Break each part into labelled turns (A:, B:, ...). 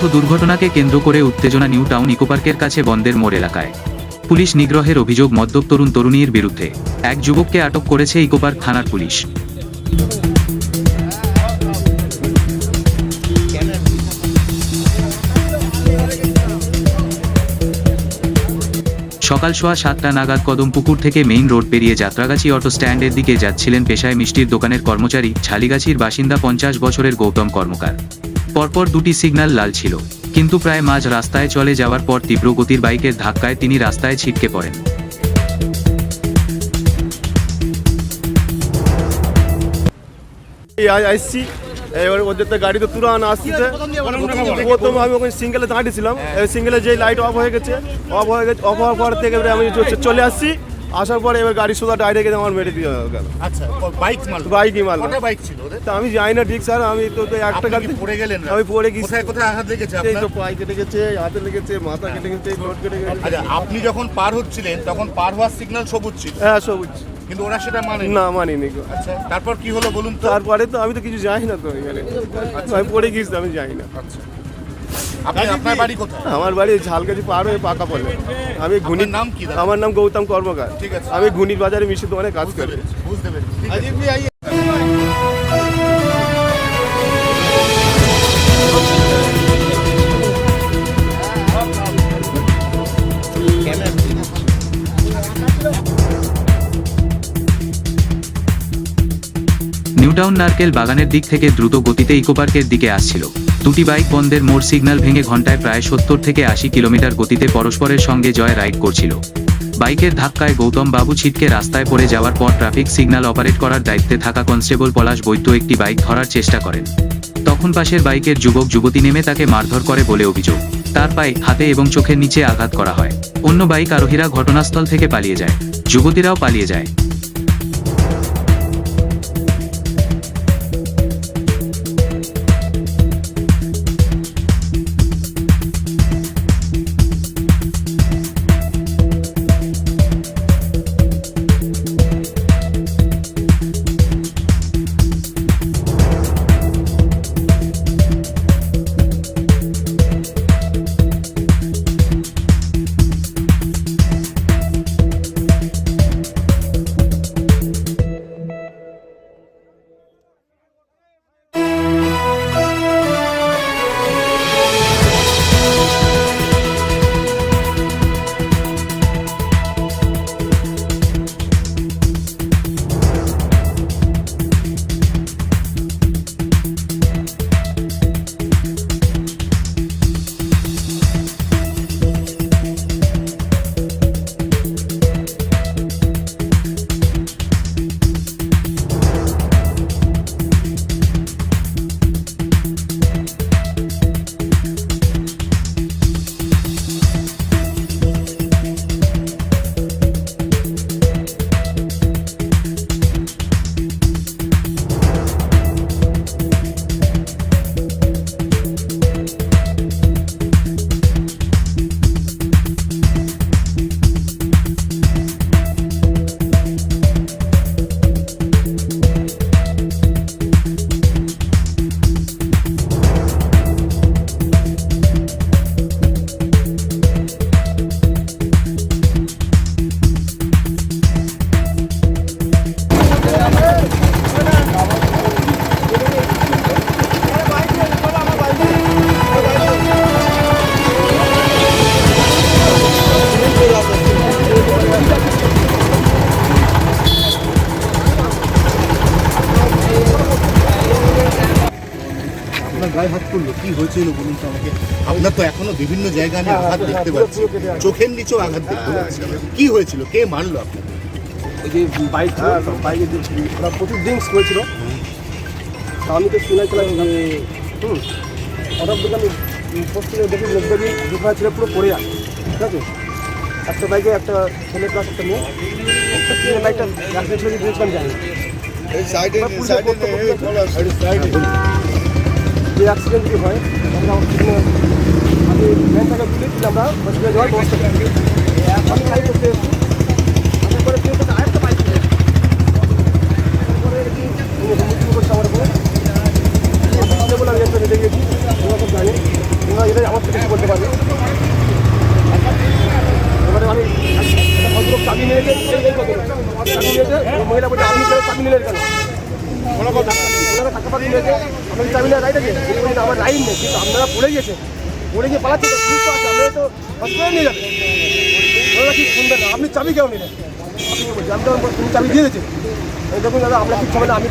A: পথ দুর্ঘটনাকে কেন্দ্র করে উত্তেজনা নিউ টাউন ইকোপার্কের কাছে বন্দের মোড় এলাকায়। পুলিশ নিগ্রহের অভিযোগ মদ্যপ তরুণ তরুণীর বিরুদ্ধে। এক যুবককে আটক করেছে ইকোপার্ক থানার পুলিশ। সকাল সোয়া সাতটা নাগাদ কদমপুকুর থেকে মেইন রোড পেরিয়ে যাত্রাগাছি অটো স্ট্যান্ডের দিকে যাচ্ছিলেন পেশায় মিষ্টির দোকানের কর্মচারী, ঝালিগাছির বাসিন্দা পঞ্চাশ বছরের গৌতম কর্মকার। পরপর দুটি সিগন্যাল লাল ছিল। কিন্তু প্রায় মাঝ রাস্তায় চলে যাওয়ার পর তীব্র গতির বাইকের ধাক্কায় তিনি রাস্তায় ছিটকে পড়েন।
B: আসছি এবার ওদের তো গাড়ি তো তুরান আসছে। প্রথম আমি ওখানে সিঙ্গেলে দাঁড়িয়েছিলাম সিঙ্গেলে যে লাইট অফ হয়ে গেছে অফ হয়ে গেছে অফ হওয়ার পর থেকে আমি চলে আসছি। আসার পরে এবার গাড়ি সোজা ডাইরেক্ট আমার মেরে দিয়ে গেল।
C: আচ্ছা বাইক মাল
B: বাইকই মারলো।
C: কটা বাইক ছিল ওদের?
B: তা আমি জানি না ঠিক স্যার আমি তো একটা গাড়ি
C: পড়ে গেলেন
B: আমি পড়ে গেছি।
C: কোথায় কোথায় আঘাত লেগেছে আপনার?
B: এই তো পায়ে কেটে গেছে হাতে লেগেছে মাথা কেটে গেছে ঠোঁট কেটে গেছে।
C: আচ্ছা আপনি যখন পার হচ্ছিলেন তখন পার হওয়ার সিগন্যাল সবুজ ছিল?
B: হ্যাঁ সবুজ।
C: কিন্তু ওরা সেটা মানে
B: না মানিনি।
C: আচ্ছা তারপর কি হলো বলুন তো?
B: তারপরে তো আমি তো কিছু জানি না তো এখানে আমি পড়ে গেছি আমি জানি না।
C: আচ্ছা। আপনার বাড়ি কোথায়?
B: আমার বাড়ি ঝালকাঠি পার হয়ে পাকা পড়লে। আমি ঘুনি
C: নাম কি
B: আমার নাম গৌতম কর্মকার।
C: ঠিক আছে।
B: আমি ঘুনির বাজারে মিষ্টি দোকানে কাজ করি।
C: বুঝতে পেরেছি।
A: নিউটাউন নারকেল বাগানের দিক থেকে দ্রুত গতিতে ইকোপার্কের দিকে আসছিল। দুটি বাইক বন্ধের মোড় সিগন্যাল ভেঙে ঘন্টায় প্রায় সত্তর থেকে আশি কিলোমিটার গতিতে পরস্পরের সঙ্গে জয় রাইড করছিল। বাইকের ধাক্কায় গৌতম বাবু ছিটকে রাস্তায় পড়ে যাওয়ার পর ট্রাফিক সিগন্যাল অপারেট করার দায়িত্বে থাকা কনস্টেবল পলাশ বৈদ্য একটি বাইক ধরার চেষ্টা করেন। তখন পাশের বাইকের যুবক যুবতী নেমে তাকে মারধর করে বলে অভিযোগ। তার পায়ে, হাতে এবং চোখের নিচে আঘাত করা হয়। অন্য বাইক আরোহীরা ঘটনাস্থল থেকে পালিয়ে যায়। যুবতীরাও পালিয়ে যায়।
C: আপনার গায়ে হাত করল কি হয়েছিল বলুন তো আমাকে? আপনার তো এখনও বিভিন্ন জায়গায় আমি আঘাত দেখতে পাচ্ছি। চোখের নিচেও আঘাত দেখতে পাচ্ছি। কি হয়েছিল? কে মারলো আপনাকে?
B: ওই যে বাইক বাইকে যে ওরা প্রচুর ড্রিঙ্কস করেছিল। আমি তো শুনেছিলাম হুম হঠাৎ দেখে আমি থেকে দেখি লোকদেরই দুখানা ছেলে পুরো পড়ে আছে ঠিক আছে? একটা বাইকে একটা ছেলে প্লাস একটা মেয়ে। একটা ছেলে বাইকটা গাড়ি ছেলে দিয়েছিলাম জানি এবার যে অ্যাক্সিডেন্ট হয়, আমরা আমি ভ্যানটাকে তুলে দিলে আমরা হসপিটালে যাওয়ার ব্যবস্থা করি এখন গাড়ি করতে আমার আমি গেছি আমার পারবে এবারে আমি মহিলা বলছে আমি চাবি নিলেন কেন? না রাইট আছে আমার রাইট নেই, কিন্তু আপনারা পড়ে গেছে পড়ে গিয়ে পালাচ্ছে তো তো আছে আপনারা তো হসপিটালে নিয়ে যাবে। ওরা কি শুনবেন না? আপনি চাবি কেন নিলেন? আপনি আমি তুমি দিয়ে দেখুন দাদা না? আমি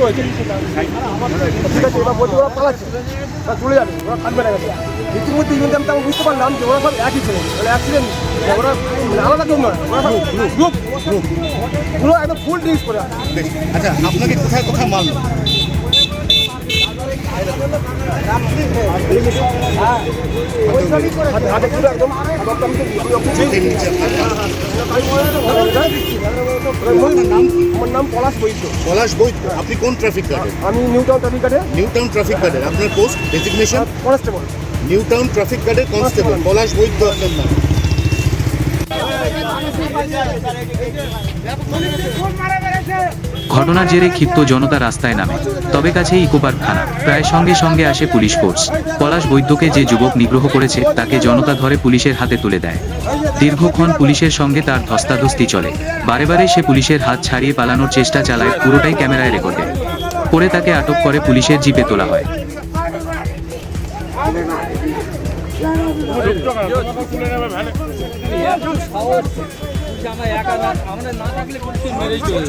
B: করেছি ঠিক আছে, এবার বলতে ওরা পালাচ্ছে। ওরা যাবে, ওরা না এখানে। ইতিমধ্যে বুঝতে পারলাম ওরা একই অ্যাক্সিডেন্ট ওরা আলাদা কেউ ওরা পুরো একদম ফুল করে
C: আচ্ছা আপনাকে কোথায় কোথায় মারলো
B: হাতে- হাতে ছিল একদম হাতটা আমি তো- আমি ওকে চিনি।
C: চোখের নিচে আপনার হাত।
B: আমার নাম পলাশ বৈদ্য
C: পলাশ বৈদ্য আপনি কোন ট্রাফিক গার্ডের
B: আমি নিউ টাউন ট্রাফিক গার্ডে
C: নিউ টাউন ট্রাফিক গার্ডের আপনার post designation
B: constable
C: new town traffic গার্ডের কনস্টেবল পলাশ বৈদ্য আপনার নাম।
A: ঘটনার জেরে ক্ষিপ্ত জনতা রাস্তায় নামে। তবে কাছে ইকোপার্ক থানা। প্রায় সঙ্গে সঙ্গে আসে পুলিশ ফোর্স। পলাশ বৈদ্যকে যে যুবক নিগ্রহ করেছে, তাকে জনতা ধরে পুলিশের হাতে তুলে দেয়। দীর্ঘক্ষণ পুলিশের সঙ্গে তার ধস্তাধস্তি চলে। বারে বারে সে পুলিশের হাত ছাড়িয়ে পালানোর চেষ্টা চালায়, পুরোটাই ক্যামেরায় রেকর্ডে পরে তাকে আটক করে পুলিশের জিপে তোলা হয়।
D: আমরা একা না আমরা না থাকলে পুলিশ মেরেই চলে